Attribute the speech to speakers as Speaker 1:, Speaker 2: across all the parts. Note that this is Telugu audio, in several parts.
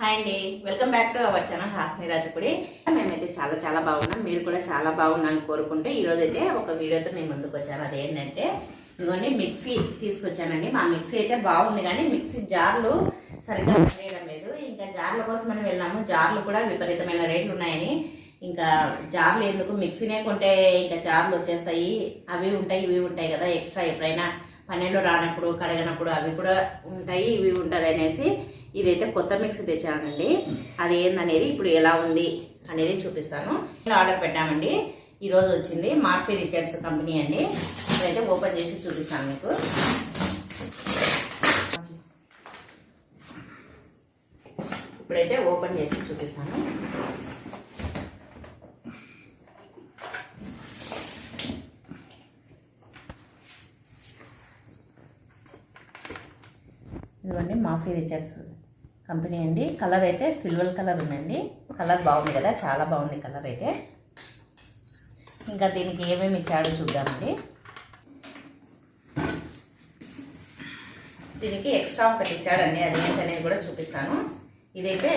Speaker 1: హాయ్ అండి. Welcome back to our channel Hasni రాజపుడి మేమైతే చాలా చాలా బాగున్నాం. మీరు కూడా చాలా బాగున్నాను కోరుకుంటే ఈరోజు అయితే ఒక వీడియోతో మేము ముందుకు వచ్చాము అదేంటంటే ఇదిగోండి మిక్సీ తీసుకొచ్చానండి. మా మిక్సీ అయితే బాగుంది కానీ మిక్సీ జార్లు సరిగ్గా పనిచేయడం లేదు. ఇంకా జార్ల కోసం మనం వెళ్ళాము జార్లు కూడా విపరీతమైన రేట్లు ఉన్నాయని. ఇంకా జార్లు ఎందుకు? మిక్సీనే కొంటే ఇంకా జార్లు వచ్చేస్తాయి. అవి ఉంటాయి ఇవి ఉంటాయి కదా ఎక్స్ట్రా ఎప్పుడైనా పన్నెండు రానప్పుడు కడగనప్పుడు అవి కూడా ఉంటాయి ఇవి ఉంటుంది అనేసి ఇదైతే కొత్త మిక్సీ తెచ్చానండి. అది ఏందనేది ఇప్పుడు ఎలా ఉంది అనేది చూపిస్తాను. ఆర్డర్ పెట్టామండి. ఈరోజు వచ్చింది మార్ఫీ రిచర్స్ కంపెనీ అండి. ఇప్పుడైతే ఓపెన్ చేసి చూపిస్తాను మీకు. ఇప్పుడైతే ఓపెన్ చేసి చూపిస్తాను. ఇదిగోండి మాఫీ రిచర్స్ కంపెనీ అండి. కలర్ అయితే సిల్వర్ కలర్ ఉందండి. కలర్ బాగుంది కదా చాలా బాగుంది కలర్ అయితే. ఇంకా దీనికి ఏమేమి ఇచ్చాడో చూద్దామండి. దీనికి ఎక్స్ట్రా ఒకటి ఇచ్చాడండి అది ఏంటనేది కూడా చూపిస్తాను. ఇదైతే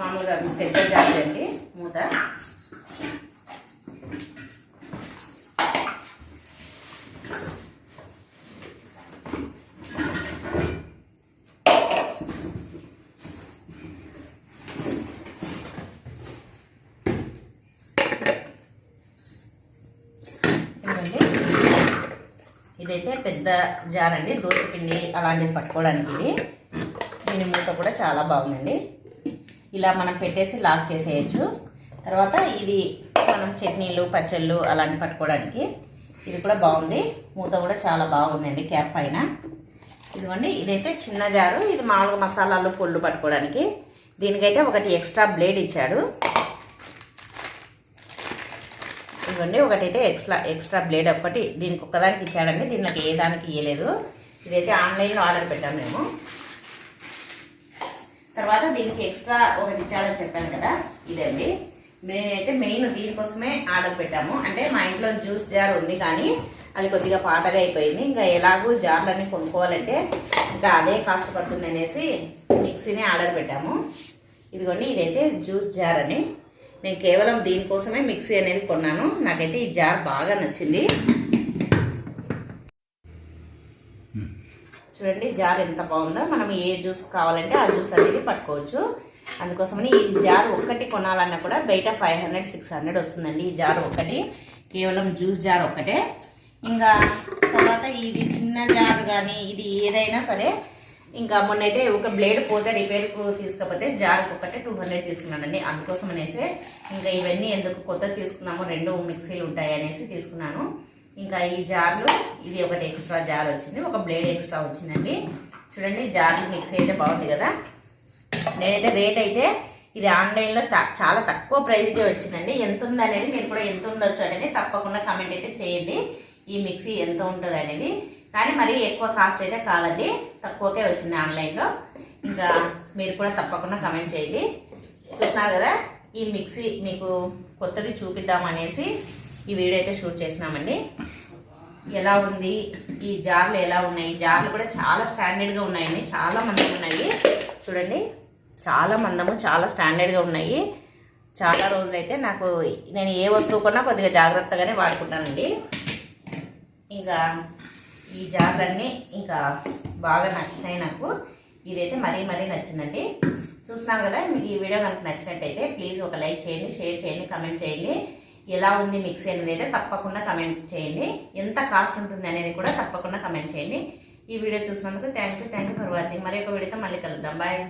Speaker 1: మామూలుగా పెద్ద జాతి అండి మూత. ఇదైతే పెద్ద జార్ అండి దోసపిండి అలాంటివి పట్టుకోవడానికి. దీని మూత కూడా చాలా బాగుందండి. ఇలా మనం పెట్టేసి లాక్ చేసేయచ్చు. తర్వాత ఇది మనం చట్నీలు పచ్చళ్ళు అలాంటివి పట్టుకోవడానికి. ఇది కూడా బాగుంది. మూత కూడా చాలా బాగుందండి క్యాప్ పైన. ఇదిగోండి ఇదైతే చిన్న జారు. ఇది మామూలుగా మసాలాలు పొళ్ళు పట్టుకోవడానికి. దీనికైతే ఒకటి ఎక్స్ట్రా బ్లేడ్ ఇచ్చాడు. ఇవ్వండి ఒకటైతే ఎక్స్ట్రా ఎక్స్ట్రా బ్లేడ్ ఒకటి దీనికి ఒక్కదానికి ఇచ్చాడండి. దీనికి ఏ దానికి ఇవ్వలేదు ఇదైతే ఆన్లైన్లో ఆర్డర్ పెట్టాము మేము. తర్వాత దీనికి ఎక్స్ట్రా ఒకటి ఇచ్చాడని చెప్పాను కదా ఇదండి. నేనైతే మెయిన్ దీనికోసమే ఆర్డర్ పెట్టాము. అంటే మా ఇంట్లో జ్యూస్ జార్ ఉంది కానీ అది కొద్దిగా పాతగా అయిపోయింది. ఇంకా ఎలాగూ జార్లన్నీ కొనుక్కోవాలంటే ఇంకా అదే కాస్ట్ పడుతుంది అనేసి మిక్సీనే ఆర్డర్ పెట్టాము. ఇదిగోండి ఇదైతే జ్యూస్ జార్ అని. నేను కేవలం దీనికోసమే మిక్సీ అనేది కొన్నాను. నాకైతే ఈ జార్ బాగా నచ్చింది. చూడండి జార్ ఎంత బాగుందో. మనం ఏ జ్యూస్ కావాలంటే ఆ జ్యూస్ అనేది పట్టుకోవచ్చు. అందుకోసమని ఈ జార్ ఒక్కటి కొనాలన్నా కూడా బయట ఫైవ్ హండ్రెడ్ సిక్స్ హండ్రెడ్ వస్తుందండి ఈ జార్ ఒకటి కేవలం జ్యూస్ జార్ ఒకటే ఇంకా తర్వాత ఇది చిన్న జార్ కానీ ఇది ఏదైనా సరే ఇంకా మొన్నైతే ఒక బ్లేడ్ పోతే రిపేర్కు తీసుకపోతే జార్కి ఒకటే టూ హండ్రెడ్ తీసుకున్నానండి అందుకోసం అనేసి ఇంకా ఇవన్నీ ఎందుకు కొత్త తీసుకున్నాము రెండు మిక్సీలు ఉంటాయి అనేసి తీసుకున్నాను. ఇంకా ఈ జార్లు ఇది ఒకటి ఎక్స్ట్రా జార్ వచ్చింది. ఒక బ్లేడ్ ఎక్స్ట్రా వచ్చిందండి. చూడండి జార్లు మిక్సీ అయితే బాగుంది కదా. నేనైతే రేట్ అయితే ఇది ఆన్లైన్లో త- చాలా తక్కువ ప్రైస్కే వచ్చిందండి. ఎంత ఉంది అనేది మీరు కూడా ఎంత ఉండొచ్చు అనేది తప్పకుండా కమెంట్ అయితే చేయండి. ఈ మిక్సీ ఎంత ఉంటుంది అనేది కానీ మరీ ఎక్కువ కాస్ట్ అయితే కాదండి. తక్కువకే వచ్చింది ఆన్లైన్లో. ఇంకా మీరు కూడా తప్పకుండా కమెంట్ చేయండి. చూస్తున్నారు కదా ఈ మిక్సీ మీకు కొత్తది చూపిద్దాం అనేసి ఈ వీడియో అయితే షూట్ చేసినామండి ఎలా ఉంది? ఈ జార్లు ఎలా ఉన్నాయి? జార్లు కూడా చాలా స్టాండర్డ్గా ఉన్నాయండి. చాలా మందం ఉన్నాయి. చూడండి. చాలా మందము చాలా స్టాండర్డ్గా ఉన్నాయి. చాలా రోజులైతే నాకు నేను ఏ వస్తువు కొన్నా కొద్దిగా జాగ్రత్తగానే వాడుకుంటానండి. ఇంకా ఈ జార్లన్నీ ఇంకా బాగా నచ్చినాయి నాకు. ఇదైతే మరీ మరీ నచ్చిందండి. చూస్తున్నాం కదా మీకు ఈ వీడియో కనుక నచ్చినట్టయితే ప్లీజ్ ఒక లైక్ చేయండి షేర్ చేయండి కమెంట్ చేయండి. ఎలా ఉంది మిక్సీ అనేది అయితే తప్పకుండా కమెంట్ చేయండి. ఎంత కాస్ట్ ఉంటుంది అనేది కూడా తప్పకుండా కమెంట్ చేయండి. ఈ వీడియో చూసినందుకు thank you thank you for watching. మరి ఒక వీడియోతో మళ్ళీ కలుద్దాం. బాయ్.